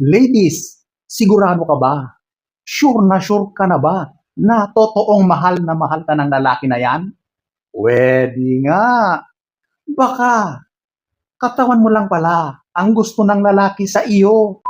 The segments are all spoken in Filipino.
Ladies, sigurado ka ba? Sure na sure ka na ba na totoong mahal na mahal ka ng lalaki na yan? Pwede nga. Baka, katawan mo lang pala ang gusto ng lalaki sa iyo.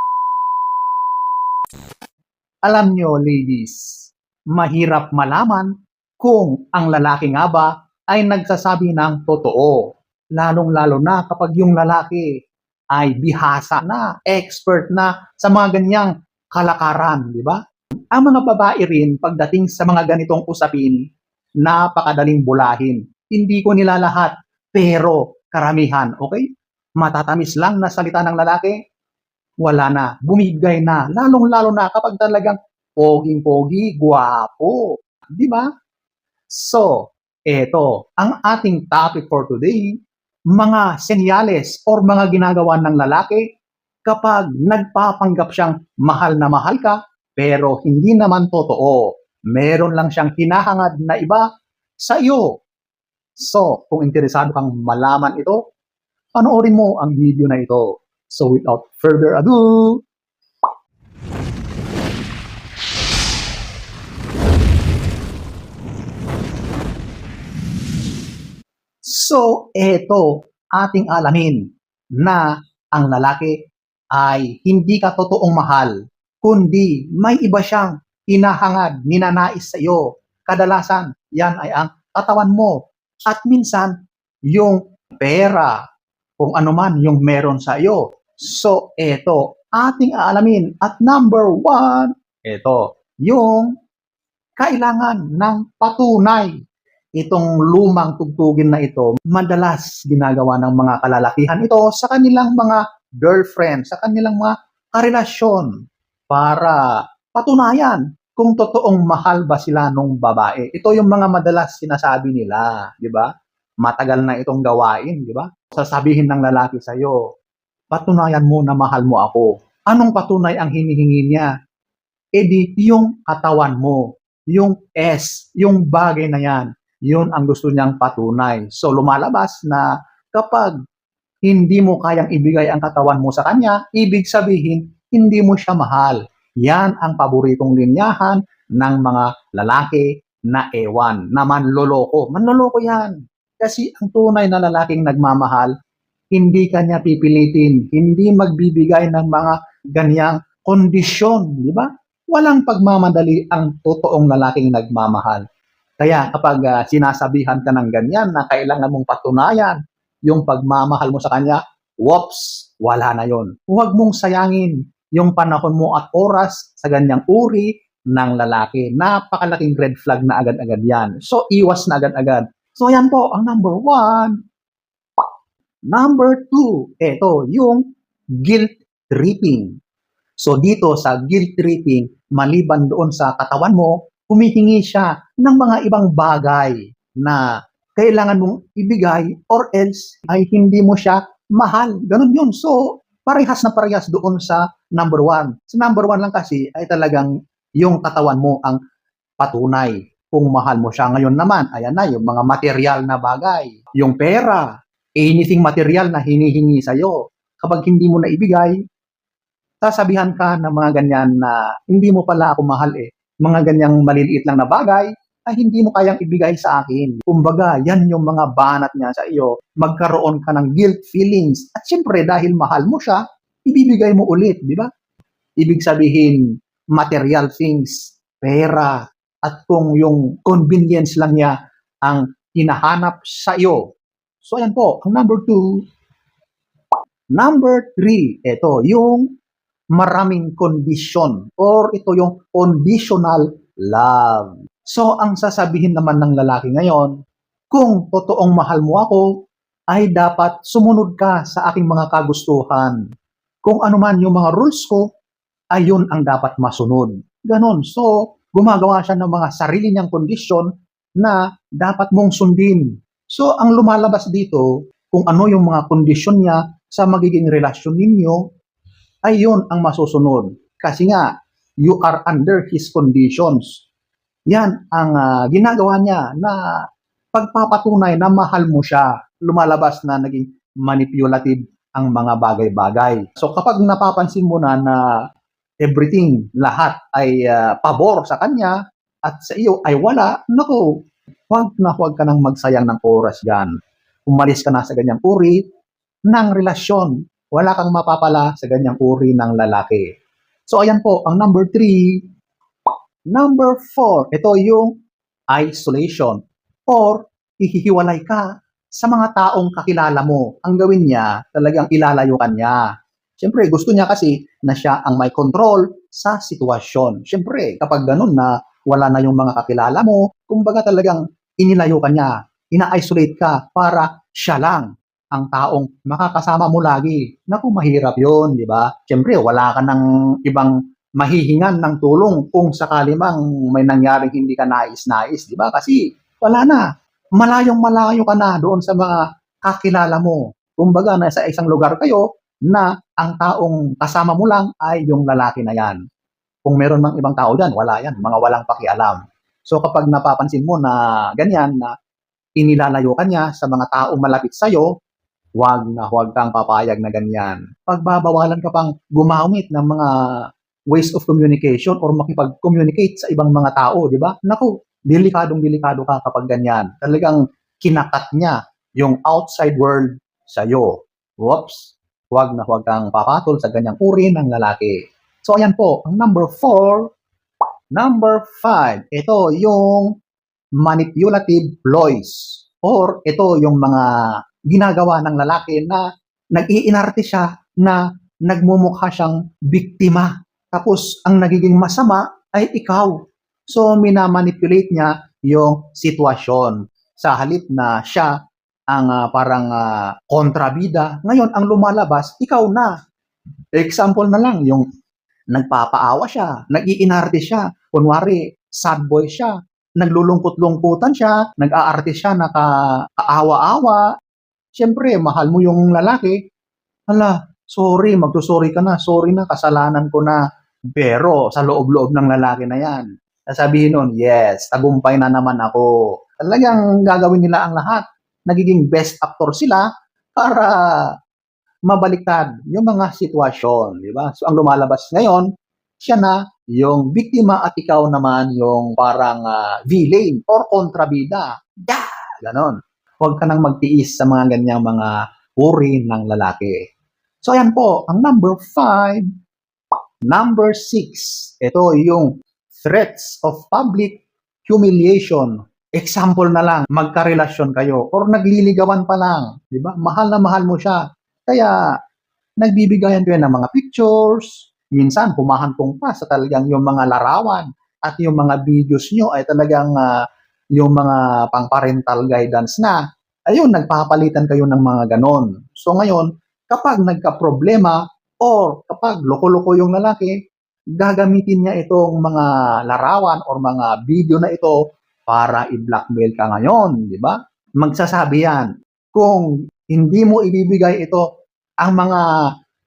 Alam nyo, ladies, mahirap malaman kung ang lalaki nga ba ay nagsasabi ng totoo. Lalong-lalo na kapag yung lalaki ay bihasa na, expert na sa mga ganyang kalakaran, di ba? Ang mga babae rin, pagdating sa mga ganitong usapin, napakadaling bulahin. Hindi ko nila lahat, pero karamihan, okay? Matatamis lang na salita ng lalaki, wala na, bumibigay na, lalong-lalo na kapag talagang poging-pogi, guwapo, di ba? So, eto, ang ating topic for today, mga senyales or mga ginagawa ng lalaki kapag nagpapanggap siyang mahal na mahal ka, pero hindi naman totoo. Meron lang siyang hinahangad na iba sa iyo. So, kung interesado kang malaman ito, panoorin mo ang video na ito. So, without further ado, So, eto, ating alamin na ang lalaki ay hindi ka totoong mahal, kundi may iba siyang hinahangad, ninanais sa iyo. Kadalasan, yan ay ang katawan mo. At minsan, yung pera, kung ano man yung meron sa iyo. So, eto, ating aalamin. At number one, eto, yung kailangan ng patunay itong lumang tugtugin na ito, madalas ginagawa ng mga kalalakihan ito sa kanilang mga girlfriend, sa kanilang mga karelasyon para patunayan kung totoong mahal ba sila nung babae. Ito yung mga madalas sinasabi nila, di ba? Matagal na itong gawain, di ba? Sasabihin ng lalaki sa iyo, patunayan mo na mahal mo ako. Anong patunay ang hinihingi niya? E yung katawan mo, yung S, yung bagay na yan, yun ang gusto niyang patunay. So lumalabas na kapag hindi mo kayang ibigay ang katawan mo sa kanya, ibig sabihin, hindi mo siya mahal. Yan ang paboritong linyahan ng mga lalaki na ewan, na manloloko. Manloloko yan. Kasi ang tunay na lalaking nagmamahal, hindi kanya pipilitin, hindi magbibigay ng mga ganyang kondisyon, di ba? Walang pagmamadali ang totoong lalaking nagmamahal. Kaya kapag ah, sinasabihan ka ng ganyan na kailangan mong patunayan yung pagmamahal mo sa kanya, whoops, wala na yon. Huwag mong sayangin yung panahon mo at oras sa ganyang uri ng lalaki. Napakalaking red flag na agad-agad yan. So, iwas na agad-agad. So, yan po, ang number one. Number two, ito, yung guilt tripping. So, dito sa guilt tripping, maliban doon sa katawan mo, humihingi siya ng mga ibang bagay na kailangan mong ibigay or else ay hindi mo siya mahal. Ganun yun. So, parehas na parehas doon sa number one. Sa number one lang kasi ay talagang yung katawan mo ang patunay kung mahal mo siya. Ngayon naman, ayan na, yung mga material na bagay. Yung pera, anything material na hinihingi sa'yo. Kapag hindi mo na ibigay, sasabihan ka ng mga ganyan na hindi mo pala ako mahal eh mga ganyang maliliit lang na bagay ay hindi mo kayang ibigay sa akin. Kumbaga, yan yung mga banat niya sa iyo. Magkaroon ka ng guilt feelings. At syempre, dahil mahal mo siya, ibibigay mo ulit, di ba? Ibig sabihin, material things, pera, at kung yung convenience lang niya ang hinahanap sa iyo. So, ayan po, ang number two. Number three, ito, yung maraming condition or ito yung conditional love. So, ang sasabihin naman ng lalaki ngayon, kung totoong mahal mo ako, ay dapat sumunod ka sa aking mga kagustuhan. Kung ano man yung mga rules ko, ay yun ang dapat masunod. Ganon. So, gumagawa siya ng mga sarili niyang kondisyon na dapat mong sundin. So, ang lumalabas dito, kung ano yung mga kondisyon niya sa magiging relasyon ninyo, ay yun ang masusunod. Kasi nga, you are under his conditions. Yan ang ah, ginagawa niya na pagpapatunay na mahal mo siya. Lumalabas na naging manipulative ang mga bagay-bagay. So kapag napapansin mo na na everything, lahat ay ah, pabor sa kanya at sa iyo ay wala, naku, huwag na huwag ka nang magsayang ng oras dyan. Umalis ka na sa ganyang uri ng relasyon. Wala kang mapapala sa ganyang uri ng lalaki. So ayan po, ang number three. Number four, ito yung isolation or ihihiwalay ka sa mga taong kakilala mo. Ang gawin niya, talagang ilalayo ka niya. Siyempre, gusto niya kasi na siya ang may control sa sitwasyon. Siyempre, kapag ganun na wala na yung mga kakilala mo, kumbaga talagang inilayo ka niya, ina-isolate ka para siya lang ang taong makakasama mo lagi. Naku, mahirap yon di ba? Siyempre, wala ka ng ibang mahihingan ng tulong kung sakali mang may nangyaring hindi ka nais-nais, di ba? Kasi wala na. Malayong malayo ka na doon sa mga kakilala mo. Kumbaga, nasa isang lugar kayo na ang taong kasama mo lang ay yung lalaki na yan. Kung meron mang ibang tao dyan, wala yan. Mga walang pakialam. So kapag napapansin mo na ganyan, na inilalayo ka niya sa mga taong malapit sa'yo, huwag na huwag kang papayag na ganyan. Pagbabawalan ka pang gumamit ng mga ways of communication or makipag-communicate sa ibang mga tao, di ba? Naku, delikadong delikado ka kapag ganyan. Talagang kinakat niya yung outside world sa'yo. Whoops! Huwag na huwag kang papatol sa ganyang uri ng lalaki. So ayan po, ang number four, number five, ito yung manipulative ploys or ito yung mga ginagawa ng lalaki na nag-iinarte siya na nagmumukha siyang biktima. Tapos ang nagiging masama ay ikaw. So minamanipulate niya yung sitwasyon sa halip na siya ang ah, parang ah, kontrabida. Ngayon, ang lumalabas, ikaw na. Example na lang, yung nagpapaawa siya, nag-iinarte siya, kunwari, sad boy siya, naglulungkot-lungkutan siya, nag-aarte siya, nakaawa-awa. Siyempre, mahal mo yung lalaki. Hala, sorry, magsusorry ka na, sorry na, kasalanan ko na. Pero sa loob-loob ng lalaki na yan, sasabihin nun, yes, tagumpay na naman ako. Talagang gagawin nila ang lahat. Nagiging best actor sila para mabaliktad yung mga sitwasyon, di ba? So ang lumalabas ngayon, siya na yung biktima at ikaw naman yung parang ah, villain or kontrabida. Yeah! Ganon. Huwag ka nang magtiis sa mga ganyang mga uri ng lalaki. So ayan po, ang number five, number six, ito yung threats of public humiliation. Example na lang, magkarelasyon kayo or nagliligawan pa lang, di ba? Mahal na mahal mo siya. Kaya nagbibigayan kayo ng mga pictures, minsan humahantong pa sa talagang yung mga larawan at yung mga videos nyo ay talagang ah, yung mga pang-parental guidance na. Ayun, nagpapalitan kayo ng mga ganon. So ngayon, kapag nagka-problema or kapag loko-loko yung lalaki, gagamitin niya itong mga larawan or mga video na ito para i-blackmail ka ngayon, di ba? Magsasabi yan, kung hindi mo ibibigay ito ang mga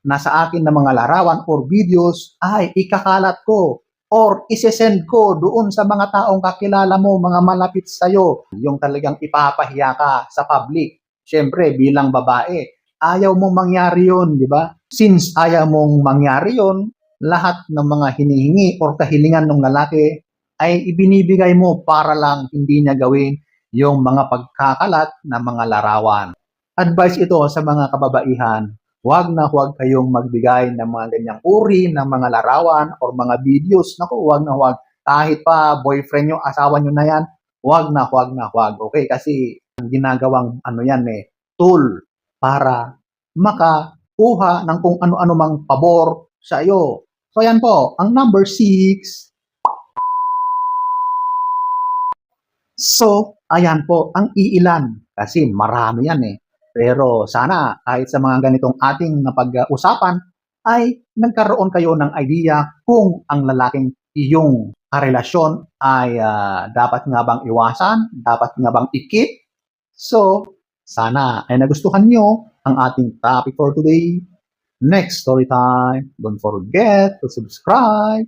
nasa akin na mga larawan or videos, ay ikakalat ko or isesend ko doon sa mga taong kakilala mo, mga malapit sa'yo, yung talagang ipapahiya ka sa public. Siyempre, bilang babae, ayaw mong mangyari yun, di ba? Since ayaw mong mangyari yun, lahat ng mga hinihingi or kahilingan ng lalaki ay ibinibigay mo para lang hindi niya gawin yung mga pagkakalat na mga larawan. Advice ito sa mga kababaihan, huwag na huwag kayong magbigay ng mga ganyang uri ng mga larawan or mga videos. Naku, huwag na huwag. Kahit pa boyfriend nyo, asawa nyo na yan, huwag na huwag na huwag. Okay? Kasi ang ginagawang ano yan eh, tool para makakuha ng kung ano-ano mang pabor sa iyo. So yan po, ang number six. So, ayan po, ang iilan. Kasi marami yan eh. Pero sana kahit sa mga ganitong ating napag-usapan ay nagkaroon kayo ng idea kung ang lalaking iyong karelasyon ay ah, dapat nga bang iwasan, dapat nga bang ikip. So, sana ay nagustuhan nyo ang ating topic for today. Next story time. Don't forget to subscribe